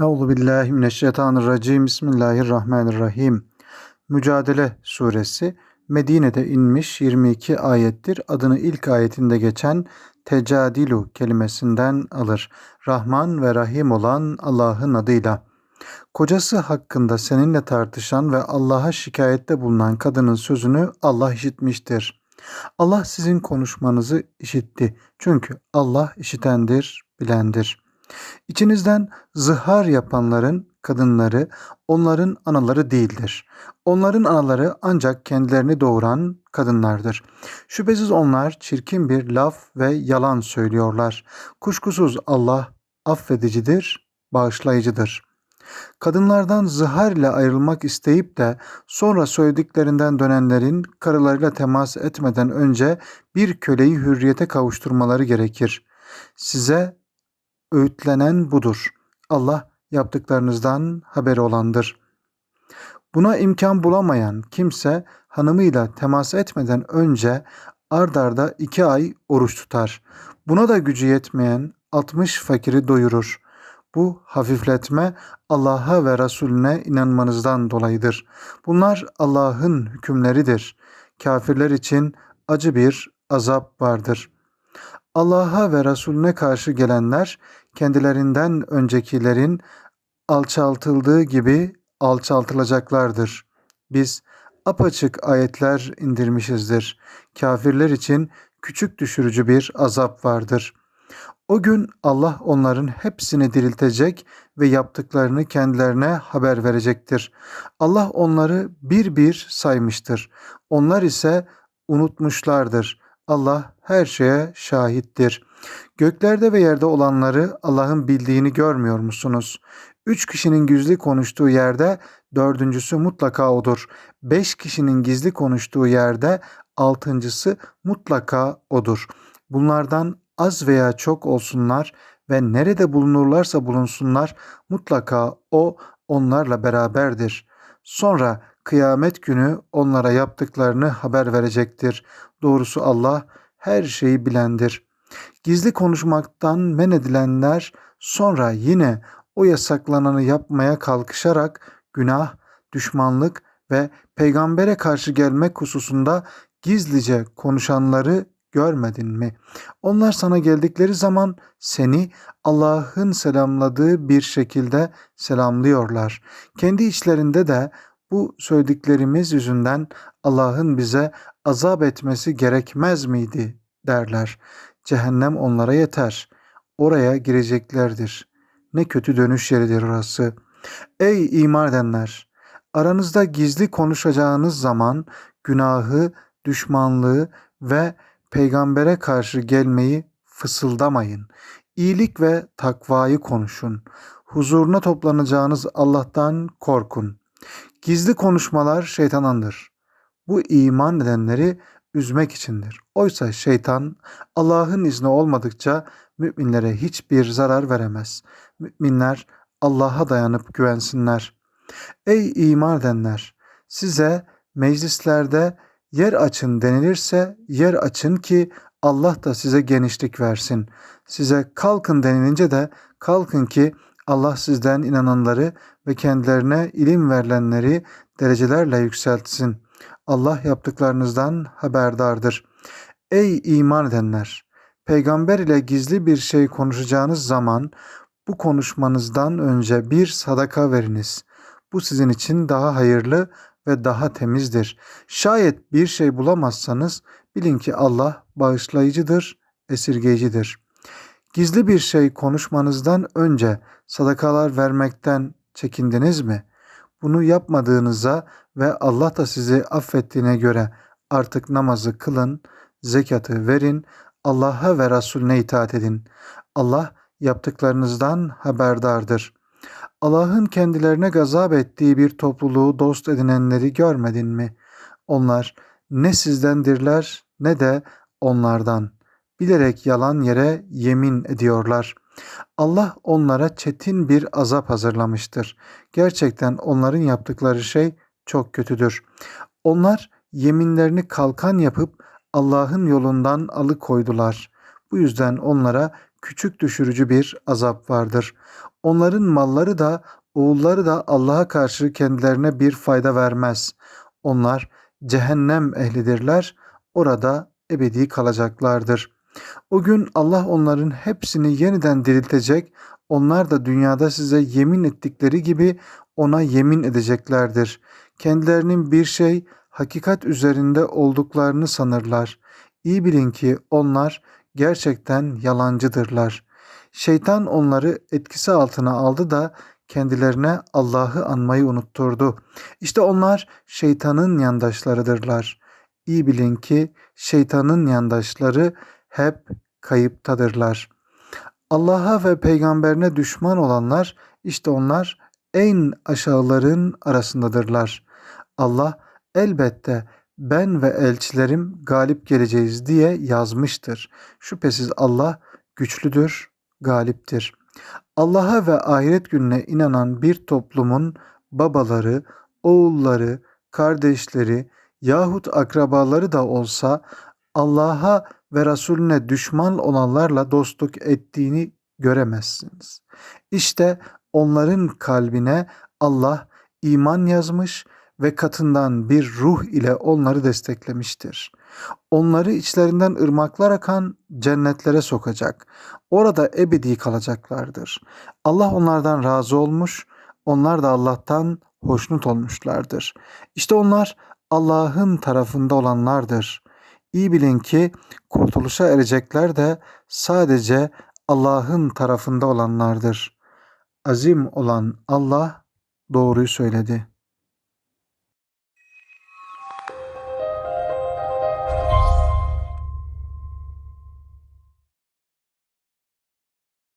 Euzu billahi mineşşeytanirracim. Bismillahirrahmanirrahim. Mücadele suresi Medine'de inmiş 22 ayettir. Adını ilk ayetinde geçen tecadilu kelimesinden alır. Rahman ve Rahim olan Allah'ın adıyla. Kocası hakkında seninle tartışan ve Allah'a şikayette bulunan kadının sözünü Allah işitmiştir. Allah sizin konuşmanızı işitti. Çünkü Allah işitendir, bilendir. İçinizden zihar yapanların kadınları onların anaları değildir. Onların anaları ancak kendilerini doğuran kadınlardır. Şüphesiz onlar çirkin bir laf ve yalan söylüyorlar. Kuşkusuz Allah affedicidir, bağışlayıcıdır. Kadınlardan zihar ile ayrılmak isteyip de sonra söylediklerinden dönenlerin karılarıyla temas etmeden önce bir köleyi hürriyete kavuşturmaları gerekir. Size öğütlenen budur. Allah yaptıklarınızdan haberi olandır. Buna imkan bulamayan kimse hanımıyla temas etmeden önce ard arda iki ay oruç tutar. Buna da gücü yetmeyen 60 fakiri doyurur. Bu hafifletme Allah'a ve Resulüne inanmanızdan dolayıdır. Bunlar Allah'ın hükümleridir. Kafirler için acı bir azap vardır. Allah'a ve Resulüne karşı gelenler kendilerinden öncekilerin alçaltıldığı gibi alçaltılacaklardır. Biz apaçık ayetler indirmişizdir. Kafirler için küçük düşürücü bir azap vardır. O gün Allah onların hepsini diriltecek ve yaptıklarını kendilerine haber verecektir. Allah onları bir bir saymıştır. Onlar ise unutmuşlardır. Allah her şeye şahittir. Göklerde ve yerde olanları Allah'ın bildiğini görmüyor musunuz? Üç kişinin gizli konuştuğu yerde dördüncüsü mutlaka odur. Beş kişinin gizli konuştuğu yerde altıncısı mutlaka odur. Bunlardan az veya çok olsunlar ve nerede bulunurlarsa bulunsunlar mutlaka o onlarla beraberdir. Sonra kıyamet günü onlara yaptıklarını haber verecektir. Doğrusu Allah her şeyi bilendir. Gizli konuşmaktan men edilenler sonra yine o yasaklananı yapmaya kalkışarak günah, düşmanlık ve peygambere karşı gelmek hususunda gizlice konuşanları görmedin mi? Onlar sana geldikleri zaman seni Allah'ın selamladığı bir şekilde selamlıyorlar. Kendi içlerinde de bu söylediklerimiz yüzünden Allah'ın bize azap etmesi gerekmez miydi derler. Cehennem onlara yeter. Oraya gireceklerdir. Ne kötü dönüş yeridir orası. Ey iman edenler! Aranızda gizli konuşacağınız zaman günahı, düşmanlığı ve peygambere karşı gelmeyi fısıldamayın. İyilik ve takvayı konuşun. Huzuruna toplanacağınız Allah'tan korkun. Gizli konuşmalar şeytanandır. Bu iman edenleri üzmek içindir. Oysa şeytan Allah'ın izni olmadıkça müminlere hiçbir zarar veremez. Müminler Allah'a dayanıp güvensinler. Ey iman edenler! Size meclislerde yer açın denilirse yer açın ki Allah da size genişlik versin. Size kalkın denilince de kalkın ki Allah sizden inananları ve kendilerine ilim verilenleri derecelerle yükseltsin. Allah yaptıklarınızdan haberdardır. Ey iman edenler! Peygamber ile gizli bir şey konuşacağınız zaman bu konuşmanızdan önce bir sadaka veriniz. Bu sizin için daha hayırlı ve daha temizdir. Şayet bir şey bulamazsanız bilin ki Allah bağışlayıcıdır, esirgeyicidir. Gizli bir şey konuşmanızdan önce sadakalar vermekten çekindiniz mi? Bunu yapmadığınıza ve Allah da sizi affettiğine göre artık namazı kılın, zekatı verin, Allah'a ve Resulüne itaat edin. Allah yaptıklarınızdan haberdardır. Allah'ın kendilerine gazap ettiği bir topluluğu dost edinenleri görmedin mi? Onlar ne sizdendirler ne de onlardan. Bilerek yalan yere yemin ediyorlar. Allah onlara çetin bir azap hazırlamıştır. Gerçekten onların yaptıkları şey çok kötüdür. Onlar yeminlerini kalkan yapıp Allah'ın yolundan alıkoydular. Bu yüzden onlara küçük düşürücü bir azap vardır. Onların malları da oğulları da Allah'a karşı kendilerine bir fayda vermez. Onlar cehennem ehlidirler. Orada ebedi kalacaklardır. O gün Allah onların hepsini yeniden diriltecek. Onlar da dünyada size yemin ettikleri gibi ona yemin edeceklerdir. Kendilerinin bir şey hakikat üzerinde olduklarını sanırlar. İyi bilin ki onlar gerçekten yalancıdırlar. Şeytan onları etkisi altına aldı da kendilerine Allah'ı anmayı unutturdu. İşte onlar şeytanın yandaşlarıdırlar. İyi bilin ki şeytanın yandaşları hep kayıptadırlar. Allah'a ve peygamberine düşman olanlar işte onlar en aşağıların arasındadırlar. Allah elbette ben ve elçilerim galip geleceğiz diye yazmıştır. Şüphesiz Allah güçlüdür, galiptir. Allah'a ve ahiret gününe inanan bir toplumun babaları, oğulları, kardeşleri yahut akrabaları da olsa Allah'a ve Resulüne düşman olanlarla dostluk ettiğini göremezsiniz. İşte onların kalbine Allah iman yazmış ve katından bir ruh ile onları desteklemiştir. Onları içlerinden ırmaklar akan cennetlere sokacak. Orada ebedi kalacaklardır. Allah onlardan razı olmuş, onlar da Allah'tan hoşnut olmuşlardır. İşte onlar Allah'ın tarafında olanlardır. İyi bilin ki kurtuluşa erecekler de sadece Allah'ın tarafında olanlardır. Azim olan Allah doğruyu söyledi.